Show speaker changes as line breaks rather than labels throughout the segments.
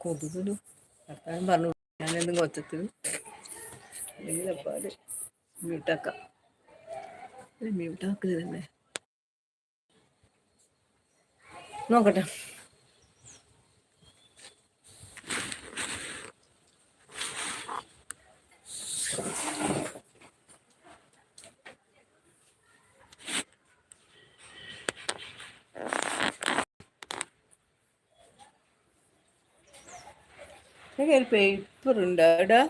കൊതുകിടും ഭർത്താവും പറഞ്ഞു ഞാനെന്തും കൊച്ചത്തിൽ അല്ലെങ്കിൽ അപ്പാട് മ്യൂട്ടാക്കാം മ്യൂട്ടാക്കുക തന്നെ നോക്കട്ടെ. ഒരു പേപ്പർ ഉണ്ട് അവിടെ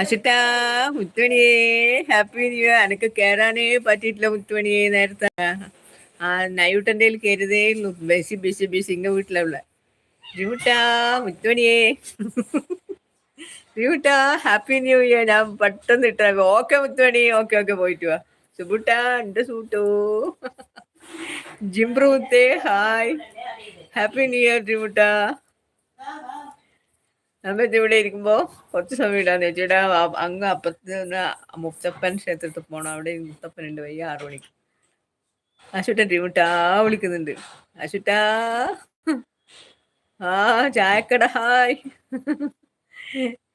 അശിട്ടാ മുത്തുമണിയേ ഹാപ്പി ന്യൂ ഇയർ എനിക്ക് കയറാനേ പറ്റിയിട്ടില്ല മുത്തുമണിയെ നേരത്തെ. ആ നയൂട്ടന്റെ കയറുതേ ബസ് ബസ് ബസ് ഇങ്ങ വീട്ടിലുള്ള റിമുട്ടാ മുത്തുമണിയേ. റിമുട്ടാ ഹാപ്പി ന്യൂ ഇയർ ഞാൻ പെട്ടെന്ന് ഇട്ട ഓക്കെ മുത്തുമണി. ഓക്കെ ഓക്കെ പോയിട്ട് വാ. സുബുട്ടാ എന്റെ സൂട്ടോ ജിംബ്രൂത്തേ ഹായ് ഹാപ്പി ന്യൂ ഇയർ റിമുട്ടാ നമ്മളിത് ഇവിടെ ഇരിക്കുമ്പോ കുറച്ച് സമയം ഇടാന്ന് വെച്ചിട്ട് അങ്ങ് അപ്പത്ത് മുത്തപ്പൻ ക്ഷേത്രത്തിൽ പോണം. അവിടെ മുത്തപ്പൻ ഉണ്ട്. വയ്യ ആറു മണിക്ക്. അശുട്ടൻ റിമുട്ടാ വിളിക്കുന്നുണ്ട്. അശുട്ടാ ആ ചായക്കട ഹായ്.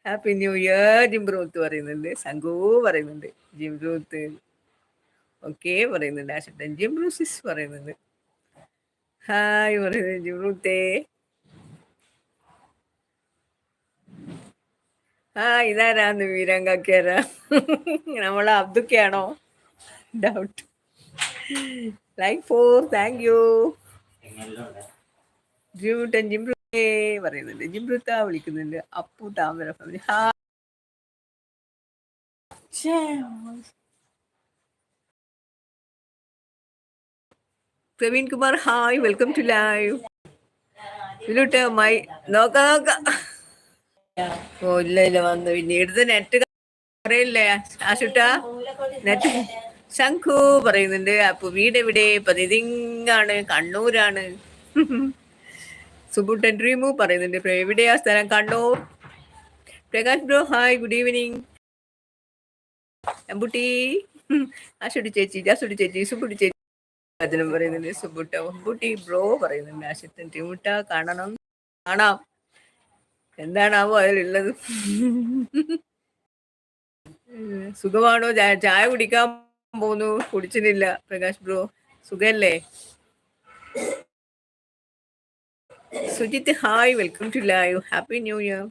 ഹാപ്പി ന്യൂ ഇയർ ജിംബ്രൂത്ത് പറയുന്നുണ്ട്. സംഘു പറയുന്നുണ്ട്. ജിംബ്രൂത്ത് ഓക്കെ പറയുന്നുണ്ട്. ആശുട്ടൻ ജിംബ്രൂസിസ് പറയുന്നുണ്ട്. ഹായ് പറയുന്നുണ്ട് ജിംബ്രൂത്തേ ആ ഇതാരാന്ന് വീരങ്കാക്കിയാരാ നമ്മളെ അബ്ദുക്കയാണോ? Doubt like for thank you ജിംബ്രൂട്ടൻ ജിംബ്രേ പറയുന്നുണ്ട്. ജിംബ്രുത്ത വിളിക്കുന്നുണ്ട്. അപ്പു താമര ഫാമിലി ഹാ. Praveen Kumar hi. Welcome to live. ഇതിലോട്ട് മൈ നോക്ക നോക്ക. ഓ ഇല്ല ഇല്ല വന്നു. പിന്നെ ഇടത് നെറ്റ് പറയില്ലേ? ആശുട്ട നെറ്റ് ശംഖു പറയുന്നുണ്ട്. അപ്പൊ വീട് എവിടെ പതിതിങ്ങാണ്. കണ്ണൂരാണ്. സുബുട്ടൻ ഡ്രീമു പറയുന്നുണ്ട് എവിടെയാ സ്ഥലം? കണ്ടോ? Prakash bro hi good evening അമ്പുട്ടി ആശുട്ടി ചേച്ചി ജാസുടി ചേച്ചി സുബുട്ടി ചേച്ചി. അതിനും പറയുന്നുണ്ട് സുബുട്ട അമ്പുട്ടി ബ്രോ പറയുന്നുണ്ട് ആശുട്ടൻ ടീമുട്ട കാണണം. കാണാം. എന്താണാവോ അതിലുള്ളത്? സുഖമാണോ? ചായ കുടിക്കാൻ പോന്നു കുടിച്ചിട്ടില്ല. പ്രകാശ് ബ്രോ സുഖല്ലേ? Sujith hi welcome to live happy new year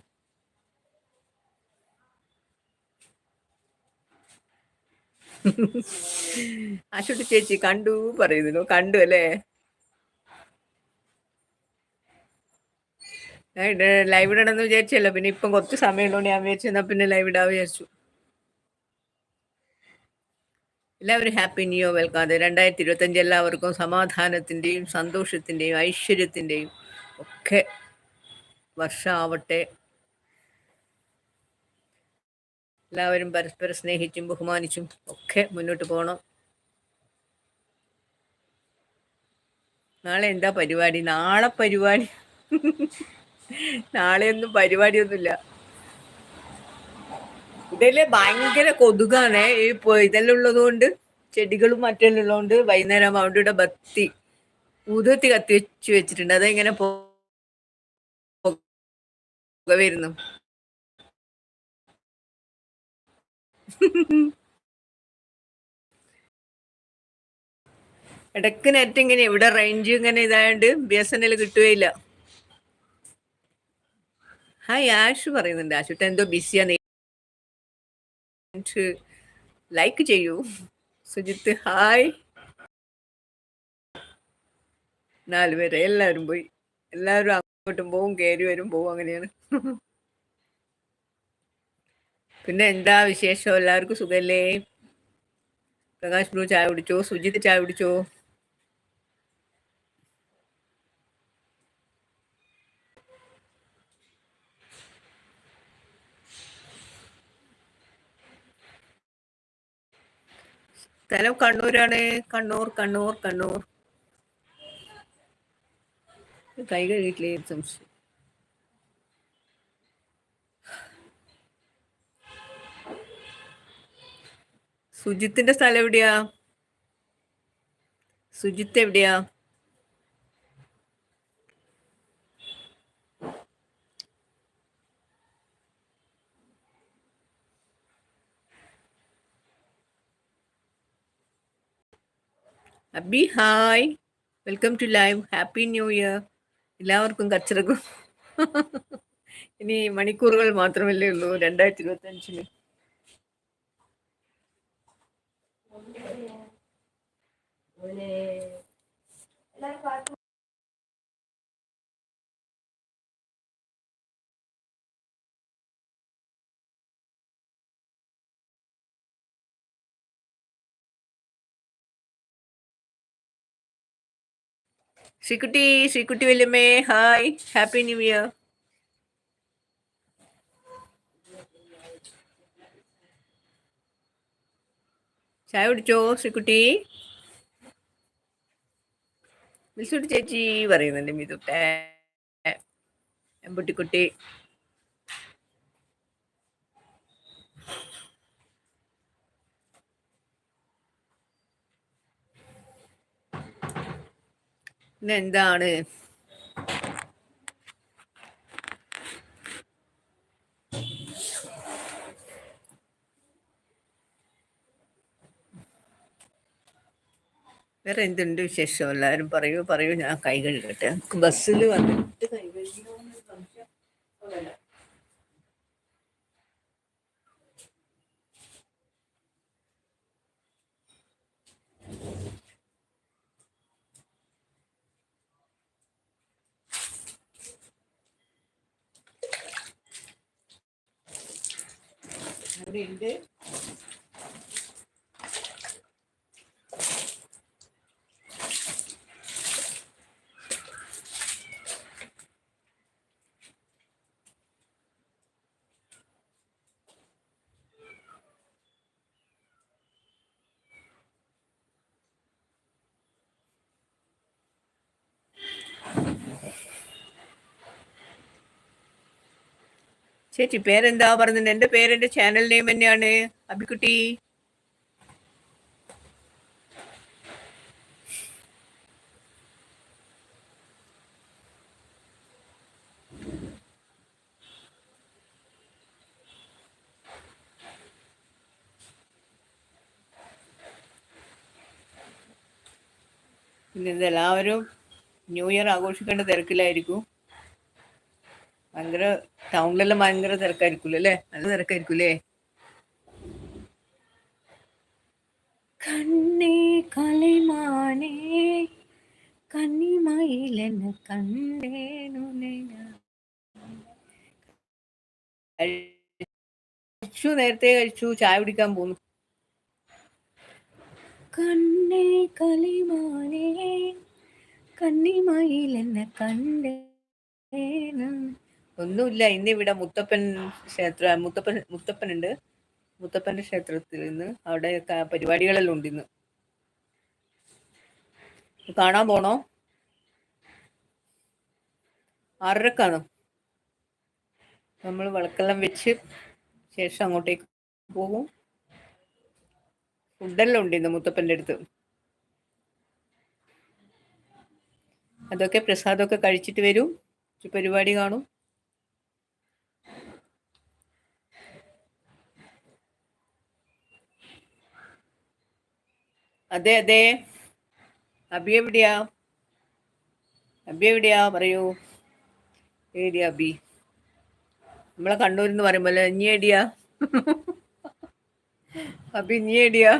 Aswathy ചേച്ചി കണ്ടു പറയുന്നു. കണ്ടു അല്ലേ? ലൈവ് ഇടണമെന്ന് വിചാരിച്ചല്ലോ പിന്നെ ഇപ്പം കുറച്ച് സമയം ഉണ്ടോ ഞാൻ വിചാരിച്ചു പിന്നെ ലൈവ് ഇടാൻ വിചാരിച്ചു. എല്ലാവരും ഹാപ്പി ന്യൂ ഇയർ വെൽക്കം അതെ രണ്ടായിരത്തി ഇരുപത്തഞ്ച് എല്ലാവർക്കും സമാധാനത്തിന്റെയും സന്തോഷത്തിന്റെയും ഐശ്വര്യത്തിന്റെയും ഒക്കെ വർഷമാവട്ടെ എല്ലാവരും പരസ്പരം സ്നേഹിച്ചും ബഹുമാനിച്ചും ഒക്കെ മുന്നോട്ട് പോകണം. നാളെ എന്താ പരിപാടി? നാളെ പരിപാടി. നാളെയൊന്നും പരിപാടിയൊന്നുമില്ല. ഇതിൽ ഭയങ്കര കൊതുകാണ്. ഈ ഇതെല്ലാം ഉള്ളത് കൊണ്ട് ചെടികളും മറ്റെല്ലാം ഉള്ളതുകൊണ്ട് വൈകുന്നേരം അവിടെ ബത്തി ഊതത്തി കത്തി വെച്ച് വെച്ചിട്ടുണ്ട്. അതെങ്ങനെ പുക വരുന്നു ഇടയ്ക്ക് നെറ്റ് ഇങ്ങനെ ഇവിടെ റേഞ്ച് ഇങ്ങനെ ഇതായോണ്ട് ബി എസ് എൻ എൽ കിട്ടുകയില്ല. ഹായ് ആഷ് പറയുന്നുണ്ട്. ആഷുട്ട എന്തോ ബിസിയാണ് ലൈക്ക് ചെയ്യൂ. സുജിത്ത് ഹായ് നാലുപേരെ പേര് എല്ലാവരും പോയി. എല്ലാവരും അങ്ങോട്ടും പോവും കയറി വരും പോവും അങ്ങനെയാണ്. പിന്നെ എന്താ വിശേഷം? എല്ലാവർക്കും സുഖല്ലേ? പ്രകാശ് ബ്രൂ ചായ കുടിച്ചോ? സുജിത് ചായ കുടിച്ചോ? സ്ഥലം കണ്ണൂരാണ്. കണ്ണൂർ കണ്ണൂർ കണ്ണൂർ. കൈ കഴുകിയിട്ടില്ലേ സംശയം. സുജിത്തിന്റെ സ്ഥലം എവിടെയാ? സുജിത്ത് എവിടെയാ? Abhi hi. Welcome to live. Happy new year. എല്ലാവർക്കും കച്ചറക്കും. ഇനി മണിക്കൂറുകൾ മാത്രമല്ലേ ഉള്ളൂ രണ്ടായിരത്തി ഇരുപത്തി അഞ്ചിന് ശ്രീകുട്ടി ശ്രീകുട്ടി വല്യമ്മേ ഹായ് ഹാപ്പി ന്യൂ ഇയർ ചായ കുടിച്ചോ ശ്രീകുട്ടി? മിസ്സുട്ടി ചേച്ചി പറയുന്നുണ്ട് മിതുട്ടെ എമ്പുട്ടിക്കുട്ടി. എന്താണ് വേറെ എന്തുണ്ട് വിശേഷം? എല്ലാവരും പറയൂ പറയൂ. ഞാൻ കൈ കഴുകട്ടെ ബസ്സിൽ വന്നിട്ട് കൈ കഴുകി ഉണ്ട് ചേച്ചി പേരെന്താ പറഞ്ഞത്? എന്റെ പേര് എന്റെ ചാനൽ നെയിം തന്നെയാണ്. അബിക്കുട്ടി. പിന്നെ എല്ലാവരും ന്യൂ ഇയർ ആഘോഷിക്കേണ്ട തിരക്കിലായിരിക്കും. ഭയങ്കര ടൗണിലെല്ലാം ഭയങ്കര തിരക്കായിരിക്കും അല്ലേ? നല്ല തിരക്കായിരിക്കൂലേ കണ്ണേ കലൈമാനേ കന്നിമയിലെന്ന് കണ്ടേനു കഴിച്ചു നേരത്തെ കഴിച്ചു ചായ കുടിക്കാൻ പോന്നു. കണ്ണേ കലിമാനേ കന്നിമയിലെന്ന് കണ്ടേനു ഒന്നുമില്ല. ഇന്ന് ഇവിടെ മുത്തപ്പൻ ക്ഷേത്ര മുത്തപ്പൻ മുത്തപ്പൻ ഉണ്ട് മുത്തപ്പന്റെ ക്ഷേത്രത്തിൽ നിന്ന് അവിടെ പരിപാടികളെല്ലാം ഉണ്ട് ഇന്ന്. കാണാൻ പോണോ? ആറരക്കാണോ? നമ്മൾ വിളക്കെല്ലാം വെച്ച് ശേഷം അങ്ങോട്ടേക്ക് പോകും. ഫുഡെല്ലാം ഉണ്ട് ഇന്ന് മുത്തപ്പന്റെ അടുത്ത്. അതൊക്കെ പ്രസാദമൊക്കെ കഴിച്ചിട്ട് വരും. പരിപാടി കാണും. അതെ അതെ. അബി എവിടെയാ? അബി എവിടെയാ? പറയൂ. ഏരിയ അബി? നമ്മളെ കണ്ണൂർ എന്ന് പറയുമ്പോൾ ഇഞ്ഞി എടിയാ അബി ഇഞ്ഞി എടിയാ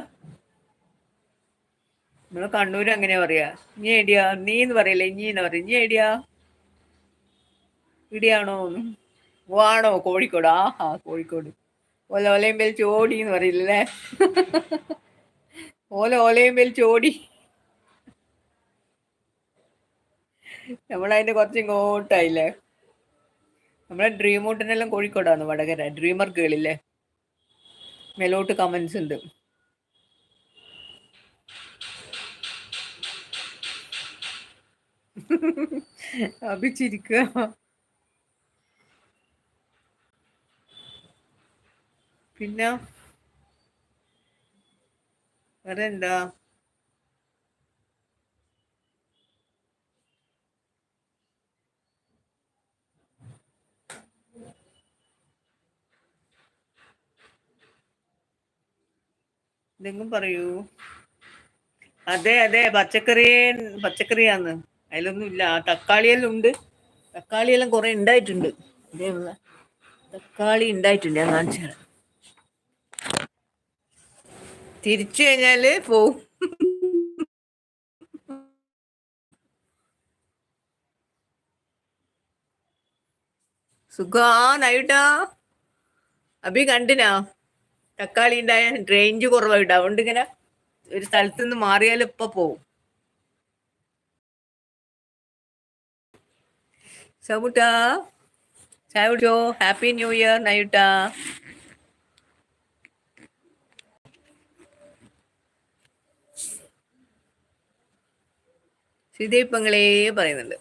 നമ്മളെ കണ്ണൂർ അങ്ങനെയാ പറയാ. ഇഞ്ഞി എടിയാ നീ എന്ന് പറയല്ലേ ഇഞ്ഞി എന്ന് പറയും. ഇഞ്ഞി എടിയാ ഇടിയാണോ? ആണോ കോഴിക്കോട്. ആഹാ കോഴിക്കോട്. ഓല ഓലയും ബെൽ ചോടി എന്ന് പറയില്ലല്ലേ? ഓല ഓലയും ബെൽ ചോടി. നമ്മളതിന്റെ കുറച്ച് ഇങ്ങോട്ടായില്ലേ? നമ്മളെ ഡ്രീം ഔട്ടിനെല്ലാം കോഴിക്കോടാണ് വടകര. ഡ്രീമർ കേളില്ലേ മേലോട്ട് കമന്റ്സ് ഉണ്ട്. അഭിച്ചിരിക്കുക പിന്നെ വേറെ എന്താ എന്തെങ്കിലും പറയൂ. അതെ അതെ പച്ചക്കറി പച്ചക്കറിയാന്ന് അതിലൊന്നും ഇല്ല തക്കാളിയെല്ലാം ഉണ്ട് തക്കാളിയെല്ലാം കുറെ ഉണ്ടായിട്ടുണ്ട്. അതേയുള്ള തക്കാളി ഉണ്ടായിട്ടുണ്ട്. ഞാൻ കാണിച്ചു തരാം. തിരിച്ചു കഴിഞ്ഞാൽ പോവും. സുഖാനായിട്ടാ അഭി കണ്ടിനാ? തക്കാളി ഉണ്ടായ റേഞ്ച് കുറവായിട്ട്. അതുകൊണ്ട് ഇങ്ങനെ ഒരു സ്ഥലത്ത് നിന്ന് മാറിയാൽ ഇപ്പൊ പോവും. സബുട്ടാ ചായ കുടിച്ചോ? ഹാപ്പി ന്യൂ ഇയർ നയുട്ടാ ശ്രീദേവിപ്പങ്ങളെ പറയുന്നുണ്ട്.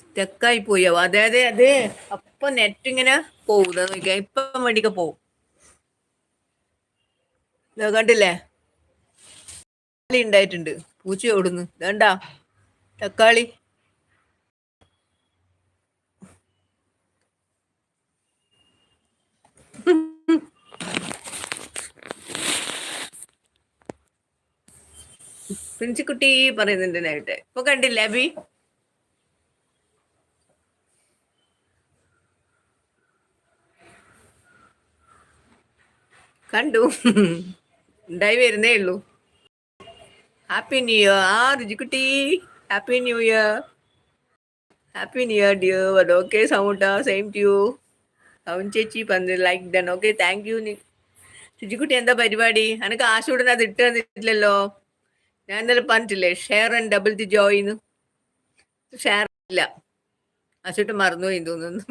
സ്റ്റക്കായി പോയോ. അതെ അതെ അതെ അപ്പൊ നെറ്റ് ഇങ്ങനെ പോവും. നോക്കിയാ. ഇപ്പൊ വേണ്ടിക്ക പോവും. കണ്ടില്ലേ? ഉണ്ടായിട്ടുണ്ട്. പൂച്ച ഓടുന്നു. വേണ്ട തക്കാളി. പ്രിൻസിക്കുട്ടി പറയുന്നുണ്ട് നേരിട്ട്. ഇപ്പൊ കണ്ടില്ല അബി? കണ്ടു. ഉണ്ടായി വരുന്നേ ഉള്ളൂ. ഹാപ്പി ന്യൂ ഇയർ ആ Ruchikutty. Happy new year happy new year dear okay സൗണ്ട same to അവൻ ചേച്ചി പറഞ്ഞു like done okay thank you Ruchikutty എന്താ പരിപാടി? എനിക്ക് ആശുടനെ അത് ഇട്ട് തന്നിട്ടില്ലല്ലോ. ഞാൻ ഇന്നലെ പറഞ്ഞിട്ടില്ലേ ഷെയർ ആൻഡ് ഡബിൾ ദി ജോയിന്ന് ഷെയർ ഇല്ല. ആശുട്ട് മറന്നുപോയി തോന്നുന്നു.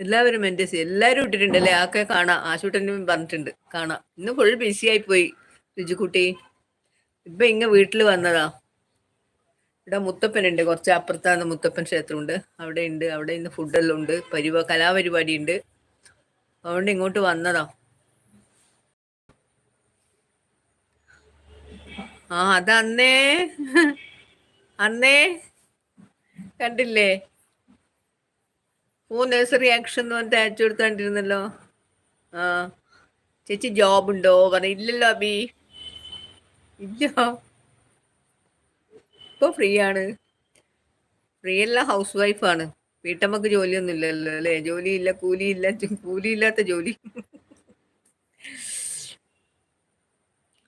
എല്ലാവരും എന്റെ എല്ലാവരും ഇട്ടിട്ടുണ്ടല്ലേ? ആക്കെ കാണാം. ആശുട്ടനും പറഞ്ഞിട്ടുണ്ട്. കാണാം. ഇന്ന് ഫുൾ ബിസി ആയി പോയി. രുചിക്കുട്ടി. ഇപ്പൊ ഇങ്ങ വീട്ടിൽ വന്നതാ. ഇവിടെ മുത്തപ്പനുണ്ട്. കുറച്ച് അപ്പുറത്താണ് മുത്തപ്പൻ ക്ഷേത്രമുണ്ട്. അവിടെ ഉണ്ട് അവിടെ ഇന്ന് ഫുഡെല്ലാം ഉണ്ട് പരിപാ കലാപരിപാടി ഉണ്ട് അതുകൊണ്ട് ഇങ്ങോട്ട് വന്നതാ. ആ അതന്നേ അന്നേ. കണ്ടില്ലേ? ഓ നഴ്സറി ആക്ഷൻ എന്ന് പറഞ്ഞിട്ട് അയച്ചു കൊടുത്തോണ്ടിരുന്നല്ലോ ആ. ചേച്ചി ജോബ് ഉണ്ടോ പറഞ്ഞു ഇല്ലല്ലോ അബി. ഇല്ല. ഇപ്പൊ ഫ്രീ ആണ് ഫ്രീ അല്ല ഹൗസ് വൈഫാണ് വീട്ടമ്മക്ക് ജോലിയൊന്നും ഇല്ലല്ലോ അല്ലേ? ഇല്ല കൂലിയില്ല കൂലിയില്ലാത്ത ജോലി.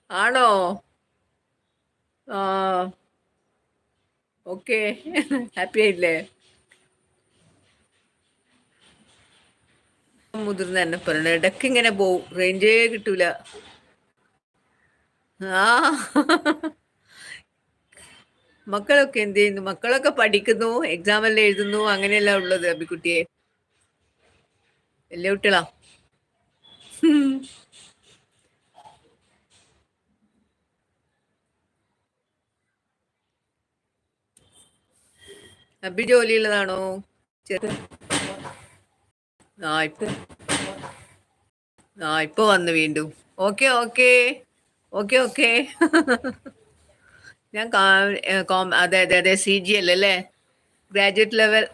ആണോ? ആ. ഓക്കെ. ഹാപ്പി ആയില്ലേ? മുതിർന്ന എന്നെ പറയണ ഇടയ്ക്ക് ഇങ്ങനെ പോവും. റേഞ്ചേ കിട്ടൂല. ആ. മക്കളൊക്കെ എന്ത് ചെയ്യുന്നു? മക്കളൊക്കെ പഠിക്കുന്നു എക്സാം എല്ലാം എഴുതുന്നു അങ്ങനെയല്ല ഉള്ളത് അബിക്കുട്ടിയെ? വലിയ കുട്ടികളാ. അബി ജോലിയുള്ളതാണോ? ചെറു ആ ഇപ്പൊ ആ ഇപ്പൊ വന്നു വീണ്ടും. Okay okay. Okay okay. ഞാൻ അതെ അതെ അതെ സി ജി എൽ അല്ലേ? Graduate level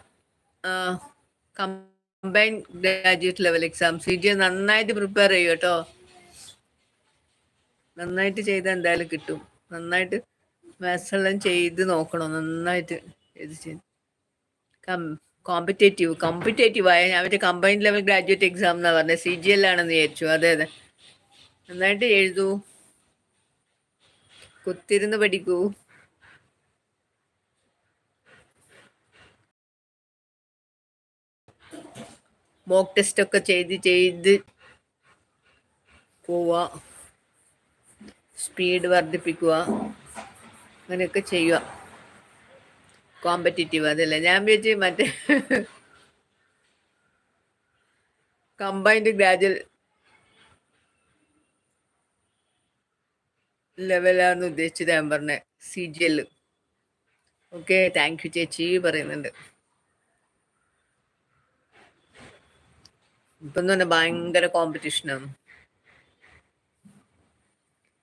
combined graduate level exam C G നന്നായിട്ട് പ്രിപ്പയർ ചെയ്യൂ കേട്ടോ. നന്നായിട്ട് ചെയ്താൽ എന്തായാലും കിട്ടും. നന്നായിട്ട് മാത്സ് എല്ലാം ചെയ്ത് നോക്കണം. നന്നായിട്ട് ഇത് ചെയ്ത്. കോമ്പറ്റേറ്റീവ് കോമ്പറ്റേറ്റീവ് ആയ ഞാൻ മറ്റേ കമ്പൈൻഡ് ലെവൽ ഗ്രാജുവേറ്റ് എക്സാം എന്നാണ് പറഞ്ഞത് സി ജി എൽ ആണെന്ന് വിചാരിച്ചു. അതെ അതെ. നന്നായിട്ട് എഴുതൂ. കുത്തിരുന്ന് പഠിക്കൂ. മോക്ക് ടെസ്റ്റ് ഒക്കെ ചെയ്ത് ചെയ്ത് പോവുക സ്പീഡ് വർദ്ധിപ്പിക്കുക. അങ്ങനെയൊക്കെ ചെയ്യുക. കോമ്പറ്റിറ്റീവ് അതല്ല? ഞാൻ വിചാരിച്ച് മറ്റേ കമ്പൈൻഡ് ഗ്രാജുവൽ ലെവലാണ് ഉദ്ദേശിച്ചത് ഞാൻ പറഞ്ഞത് C G L okay thank you ചേച്ചി പറയുന്നുണ്ട്. ഇപ്പം പറഞ്ഞാൽ ഭയങ്കര കോമ്പറ്റീഷനാണ്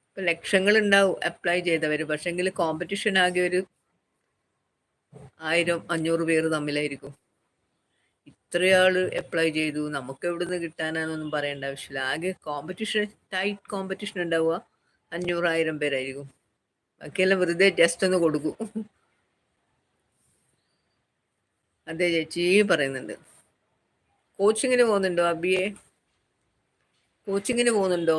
ഇപ്പൊ ലക്ഷങ്ങൾ ഉണ്ടാവും അപ്ലൈ ചെയ്തവര്. പക്ഷെങ്കിൽ കോമ്പറ്റീഷൻ ആകെ ഒരു ആയിരം അഞ്ഞൂറ് പേര് തമ്മിലായിരിക്കും. ഇത്രയാൾ അപ്ലൈ ചെയ്തു. നമുക്ക് എവിടുന്ന് കിട്ടാനാണെന്നൊന്നും പറയേണ്ട ആവശ്യമില്ല. ആകെ കോമ്പറ്റീഷൻ ടൈറ്റ് കോമ്പറ്റീഷൻ ഉണ്ടാവുക. അഞ്ഞൂറായിരം പേരായിരിക്കും. ബാക്കിയെല്ലാം വെറുതെ ജസ്റ്റ് ഒന്ന് കൊടുക്കും. അതെ ചേച്ചി പറയുന്നുണ്ട്. കോച്ചിങ്ങിന് പോകുന്നുണ്ടോ അബിയെ? കോച്ചിങ്ങിന് പോകുന്നുണ്ടോ?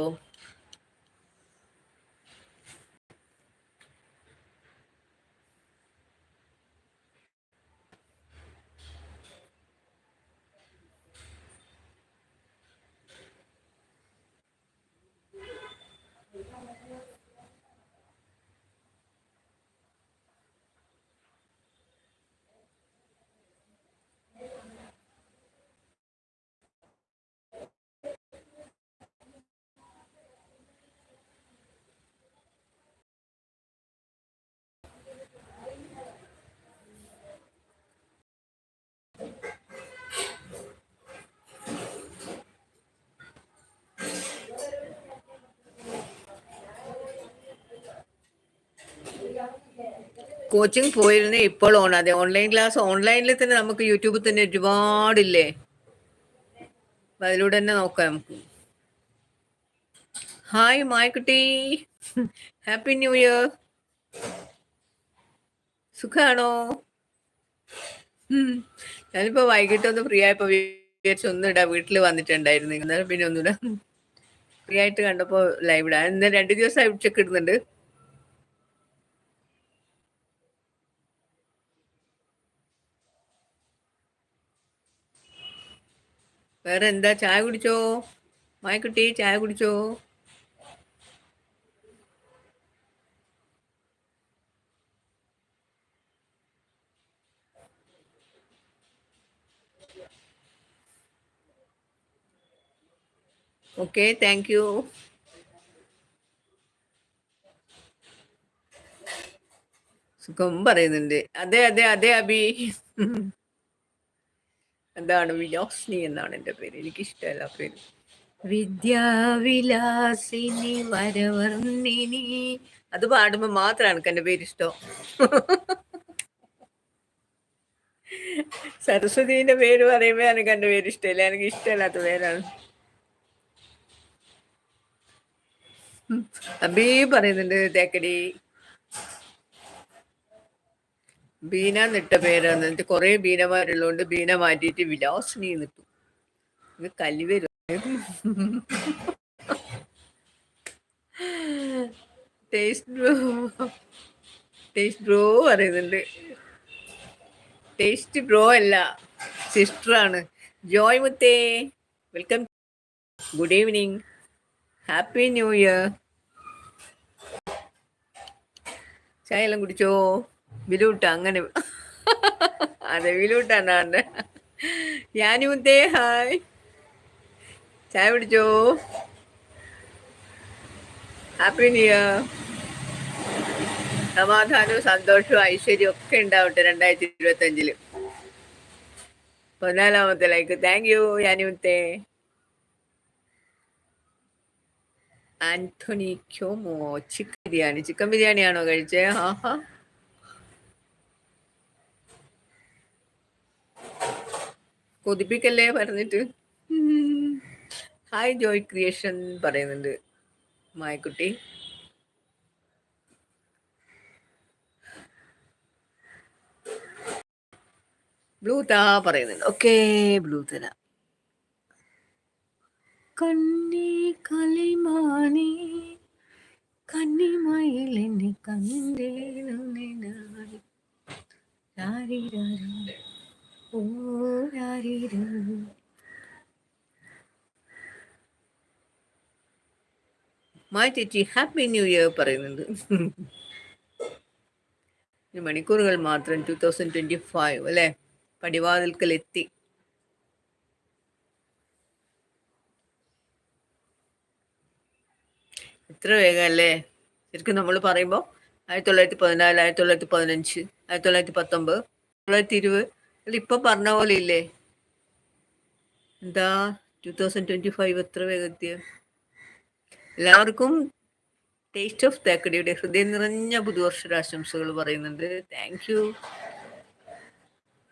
കോച്ചിങ് പോയിരുന്നേ ഇപ്പോൾ ഓൺ അതെ ഓൺലൈൻ ക്ലാസ് ഓൺലൈനിൽ തന്നെ നമുക്ക് യൂട്യൂബിൽ തന്നെ ഒരുപാടില്ലേ? അതിലൂടെ തന്നെ നോക്കാം നമുക്ക്. ഹായ് മായക്കുട്ടി. ഹാപ്പി ന്യൂ ഇയർ സുഖാണോ. ഞാനിപ്പോ വൈകിട്ട് ഒന്ന് ഫ്രീ ആയപ്പോ വിചാരിച്ചു ഒന്നിടാ വീട്ടിൽ വന്നിട്ടുണ്ടായിരുന്നു. എന്നാലും പിന്നെ ഒന്നുമില്ല ഫ്രീ ആയിട്ട് കണ്ടപ്പോ ലൈവ് ഇടാം. ഇന്ന് രണ്ട് ദിവസമായി ഉച്ചയ്ക്ക് ഇടുന്നുണ്ട്. വേറെ എന്താ ചായ കുടിച്ചോ? മായക്കുട്ടി ചായ കുടിച്ചോ? ഓക്കെ താങ്ക് യു സുഖം പറയുന്നുണ്ട്. അതെ അതെ അതെ അബി. എന്താണ് വിലാസിനി എന്നാണ് എന്റെ പേര്? എനിക്കിഷ്ടമല്ല പേര്. വിദ്യാവിലാസിനി വരവർണിനി. അത് പാടുമ്പോൾ മാത്രമാണ് എനിക്ക് എന്റെ പേര് ഇഷ്ടം സരസ്വതീന്റെ പേര് പറയുമ്പോ എനിക്ക് എന്റെ പേര് ഇഷ്ടമില്ല എനിക്ക് ഇഷ്ടമില്ലാത്ത പേരാണ്. അബീ പറയുന്നുണ്ട് തേക്കടി ബീന എന്നിട്ട പേരാണ്. എന്നിട്ട് കുറെ ബീനമാരുള്ളതുകൊണ്ട് ബീന മാറ്റിയിട്ട് വിലാസിനി നിട്ടു ഇത് കല്ലി വരും. Taste bro. Taste bro taste bro അല്ല സിസ്റ്റർ ആണ് ജോയ് മുത്തേ welcome. Good evening. Happy new year. ചായ എല്ലാം കുടിച്ചോ? വിലൂട്ട അങ്ങനെ. അതെ വിലൂട്ടാണ് ഞാനുമുത്തേ ഹായ്. ചായ പിടിച്ചോ ഹാപ്പി ന്യൂ ഇയർ സമാധാനവും സന്തോഷവും ഐശ്വര്യവും ഒക്കെ ഉണ്ടാവട്ടെ രണ്ടായിരത്തി ഇരുപത്തി അഞ്ചിൽ പതിനാലാമത്തെ ലൈക്ക് താങ്ക് യു ഞാനുമുത്തേ ആന്റണി മോ ചിക്കൻ ബിരിയാണി. ചിക്കൻ ബിരിയാണിയാണോ കഴിച്ചേ? ആഹാ. കൊതിപ്പിക്കല്ലേ പറഞ്ഞിട്ട്. ഹായ് ജോയ് ക്രിയേഷൻ പറയുന്നുണ്ട് മായക്കുട്ടി. ബ്ലൂത പറയുന്നുണ്ട്. ഓക്കെ ബ്ലൂതന കണ്ണി കലിമാണി കന്നിമയിൽ എന്നെ ഓ മായ ചേച്ചി ഹാപ്പി ന്യൂ ഇയർ പറയുന്നുണ്ട്. മണിക്കൂറുകൾ മാത്രം ടു തൗസൻഡ് ട്വന്റി ഫൈവ് അല്ലേ? പടിവാതിൽക്കൽ എത്തി എത്ര വേഗം അല്ലേ ശരിക്കും നമ്മൾ പറയുമ്പോൾ ആയിരത്തി തൊള്ളായിരത്തി പതിനാല് ആയിരത്തി തൊള്ളായിരത്തി പതിനഞ്ച് ആയിരത്തി തൊള്ളായിരത്തി പത്തൊമ്പത് തൊള്ളായിരത്തി ഇരുപത് ഇപ്പൊ പറഞ്ഞ പോലെ ഇല്ലേ എന്താ ടു തൗസൻഡ് ട്വന്റി ഫൈവ് എത്ര വേഗത്തിയ എല്ലാവർക്കും ടേസ്റ്റ് ഓഫ് തേക്കടിയുടെ ഹൃദയം നിറഞ്ഞ പുതുവർഷരാശംസകൾ പറയുന്നുണ്ട്. താങ്ക് യു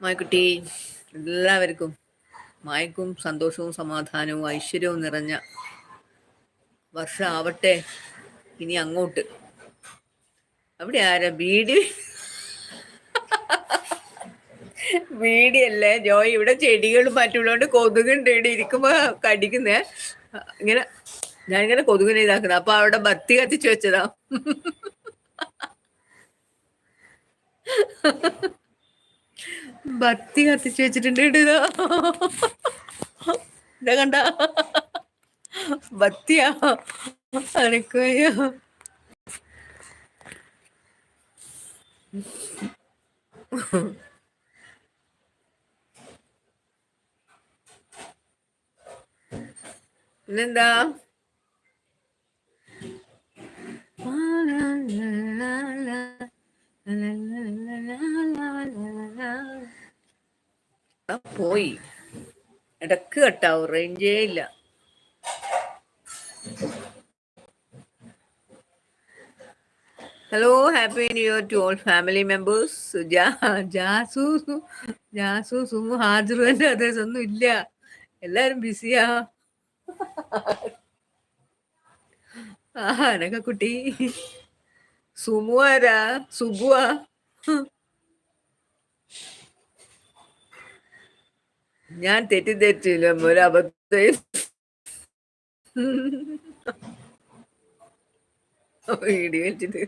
മായക്കുട്ടി എല്ലാവർക്കും മായക്കും സന്തോഷവും സമാധാനവും ഐശ്വര്യവും നിറഞ്ഞ വർഷം ആവട്ടെ ഇനി അങ്ങോട്ട്. അവിടെ ആരാ? ബീഡി വീടിയല്ലേ? ജോയ് ഇവിടെ ചെടികളും മറ്റുള്ളതുകൊണ്ട് കൊതുകുണ്ട് ഇവിടെ ഇരിക്കുമ്പോ കടിക്കുന്നേ. ഇങ്ങനെ ഞാനിങ്ങനെ കൊതുകിനെ ഇതാക്കുന്നത് അപ്പൊ അവിടെ ബത്തി കത്തിച്ചു വെച്ചതാ. ബത്തി കത്തിച്ചു വെച്ചിട്ടുണ്ട് ഇതാ. ഇതാ കണ്ട. ബത്തിയാ. അനക്കയ്യോ പിന്നെന്താ? പോയി. ഇടയ്ക്ക് കട്ടാവും റേഞ്ചേ ഇല്ല. Hello happy new year to all family members Jasu Jasu Sumu എന്റെ അഡ്രസ് ഒന്നും ഇല്ല. എല്ലാവരും ബിസിയാ ആ എനക്ക കുട്ടി? സുമു ആരാ? സുബുവാ ഞാൻ തെറ്റിദ്ധരിച്ചില്ല അബദ്ധം. വീഡിയോ വെച്ചിട്ട്.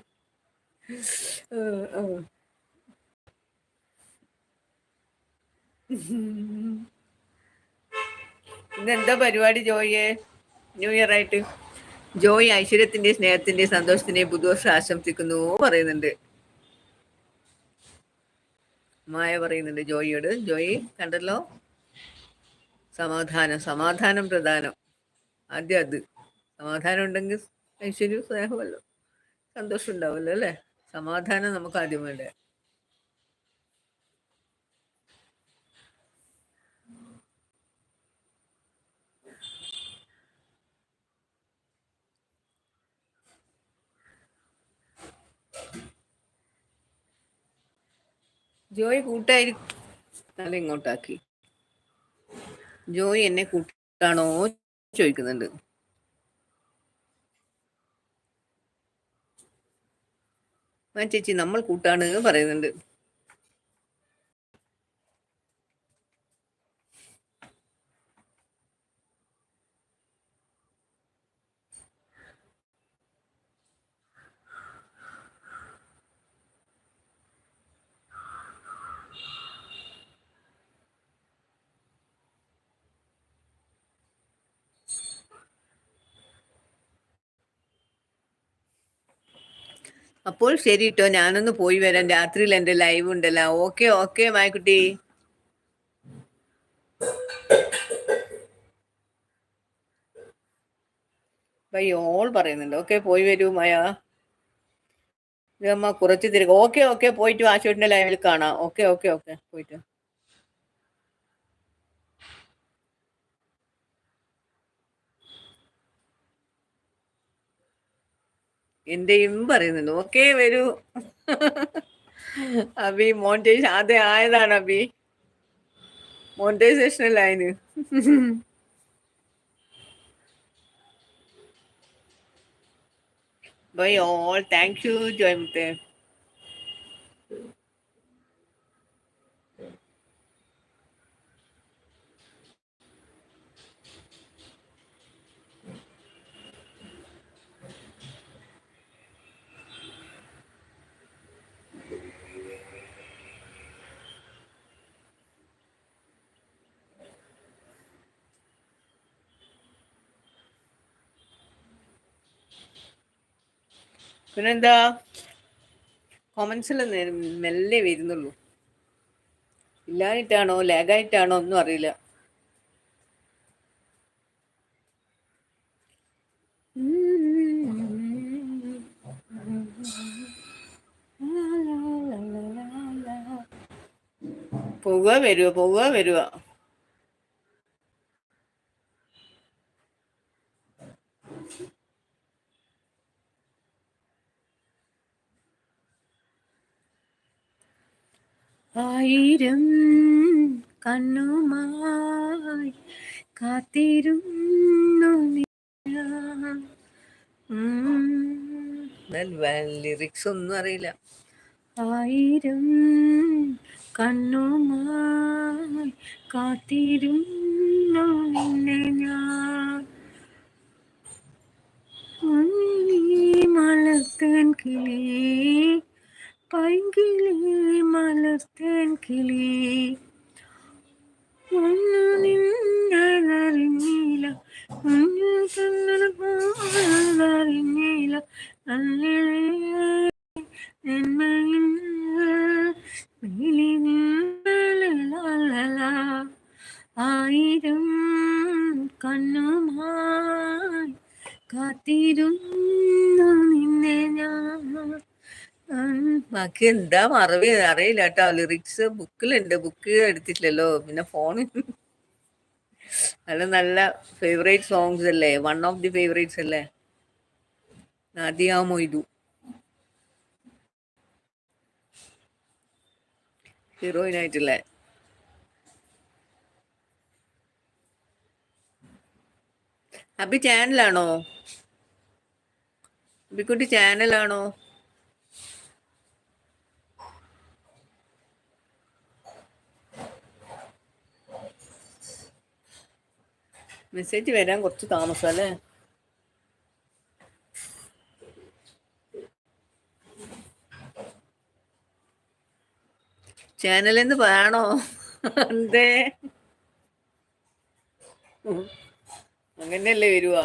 ഇന്നെന്താ പരിപാടി ജോയിയെ? ന്യൂ ഇയർ ആയിട്ട്. ജോയി ഐശ്വര്യത്തിന്റെ സ്നേഹത്തിന്റെ സന്തോഷത്തിന്റെയും പുതുവർഷം ആശംസിക്കുന്നു പറയുന്നുണ്ട്. മായ പറയുന്നുണ്ട് ജോയിയോട്. ജോയി കണ്ടല്ലോ? സമാധാനം സമാധാനം പ്രധാനം. ആദ്യം അത്. സമാധാനം ഉണ്ടെങ്കിൽ ഐശ്വര്യം സ്നേഹമല്ലോ സന്തോഷം ഉണ്ടാവുമല്ലോ അല്ലേ? സമാധാനം നമുക്ക് ആദ്യം വേണ്ടേ? ജോയ് കൂട്ടായിരിക്കും. നല്ല ഇങ്ങോട്ടാക്കി. ജോയി എന്നെ കൂട്ടാണോ ചോദിക്കുന്നുണ്ട്. ചേച്ചി നമ്മൾ കൂട്ടാണ് പറയുന്നുണ്ട്. അപ്പോൾ ശരി കേട്ടോ ഞാനൊന്ന് പോയി വരാം. രാത്രിയിൽ എന്റെ ലൈവ് ഉണ്ടല്ലോ. ഓക്കെ ഓക്കെ മായക്കുട്ടി ബൈ ഓൾ പറയുന്നുണ്ട്. ഓക്കെ പോയി വരൂ മായ. അമ്മ കുറച്ച് തിരികെ ഓക്കെ ഓക്കെ പോയിട്ട് ആശുപത്രിന്റെ ലൈവിൽ കാണാം. ഓക്കെ ഓക്കെ ഓക്കെ പോയിട്ട്. എന്റെയും പറയുന്നുണ്ട് ഓക്കെ വരൂ. അബി മോണ്ടേജ് ആദ്യം ആയതാണ് അബി. മോണിറ്റൈസേഷൻ ലൈന് ബൈ ഓൾ താങ്ക് യു ജോയ്മുത്തേ പിന്നെന്താ? കോമൻസിലെ മെല്ലെ വരുന്നുള്ളൂ. ഇല്ലായിട്ടാണോ ലാഗായിട്ടാണോ? ഒന്നും അറിയില്ല. പോവുക വരുക പോവുക വരുക ആയിരം കണ്ണുമായി കാത്തിരുന്നു ലിറിക്സ് ഒന്നും അറിയില്ല. ആയിരം കണ്ണുമായി കാത്തിരുന്നു നിന്നെ ഞാൻ. മലത്തൻ കിളി പൈങ്കിളി മലർത്തേൻ കിളി. ഒന്നു ആയിരം കണ്ണുമായി കാത്തിരുന്നു. ബാക്കി എന്താ മറവി? അറിയില്ല കേട്ടോ ലിറിക്സ് ബുക്കിലുണ്ട് ബുക്ക് എടുത്തിട്ടില്ലല്ലോ. പിന്നെ ഫോണിൽ നല്ല നല്ല ഫേവറേറ്റ് സോങ്സ് അല്ലേ? വൺ ഓഫ് ദി ഫേവറേറ്റ്സ് അല്ലേ? നാദിയ മൊയ്തു ഹീറോയിൻ ആയിട്ടില്ലേ? അബി ചാനലാണോ അബിക്കുട്ടി ചാനലാണോ മെസ്സേജ് വരാൻ കുറച്ച് താമസം അല്ലേ? ചാനലെന്ന് പറയണോ എന്തേ? അങ്ങനെയല്ലേ വരുവാ.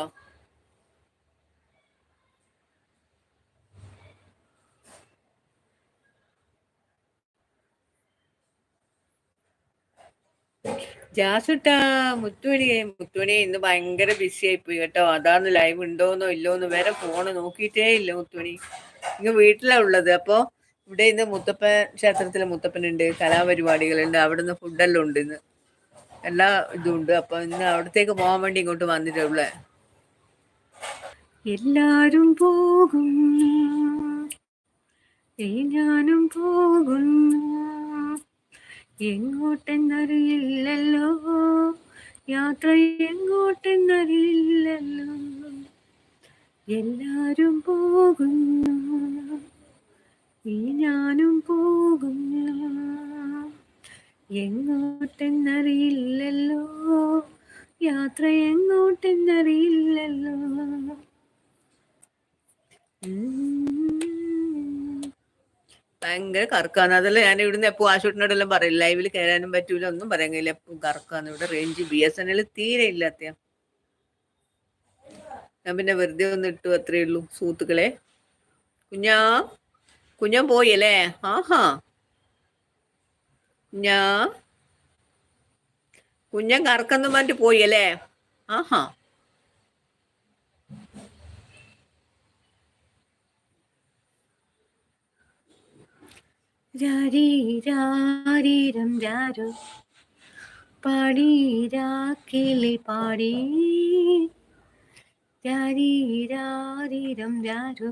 ജാസുട്ടാ മുത്തുമണിയെ മുത്തുമണി ഇന്ന് ഭയങ്കര ബിസി ആയിപ്പോയി കേട്ടോ. അതാന്ന് ലൈവ് ഉണ്ടോന്നോ ഇല്ലോന്ന് വേറെ ഫോണ് നോക്കിയിട്ടേ ഇല്ല മുത്തുമണി. ഇങ്ങ് വീട്ടിലാ ഉള്ളത്. അപ്പൊ ഇവിടെ ഇന്ന് മുത്തപ്പൻ ക്ഷേത്രത്തിലെ മുത്തപ്പനുണ്ട് കലാപരിപാടികളുണ്ട് അവിടെ നിന്ന് ഫുഡെല്ലാം ഉണ്ട് ഇന്ന്. എല്ലാ ഇതും ഉണ്ട്. അപ്പൊ ഇന്ന് അവിടത്തേക്ക് പോകാൻ വേണ്ടി ഇങ്ങോട്ട് വന്നിട്ടുള്ളേ എല്ലാരും പോകും. ഞാനും പോകുന്നു എങ്ങോട്ടെന്നറിയില്ലല്ലോ. യാത്ര എങ്ങോട്ടെന്നറിയില്ലല്ലോ. എല്ലാരും പോകുന്നു. ഈ ഞാനും പോകുന്നു. എങ്ങോട്ടെന്നറിയില്ലല്ലോ. യാത്ര എങ്ങോട്ടെന്നറിയില്ലല്ലോ. ഭയങ്കര കറക്കാണ് അതല്ല ഞാൻ ഇവിടുന്ന് എപ്പോ ആശുപത്രിനോടെല്ലാം പറയും ലൈവിൽ കയറാനും പറ്റൂല ഒന്നും പറയാൻ കഴിയില്ല. എപ്പോ കറക്കാന്ന്. ഇവിടെ range B S N L തീരെ ഇല്ലാത്ത ഞാൻ പിന്നെ വെറുതെ ഒന്ന് ഇട്ടു അത്രേ ഉള്ളൂ സുഹൃത്തുക്കളെ. കുഞ്ഞാ കുഞ്ഞാൻ പോയി അല്ലേ? ആഹാ. കുഞ്ഞാ. കുഞ്ഞൻ കറക്കെന്ന് പറഞ്ഞിട്ട് പോയി അല്ലേ? ആഹാ. രാരീരാരീരം രാരോ. പാടീരാക്കിളി പാടി. രാരീരാരീരം രാരോ.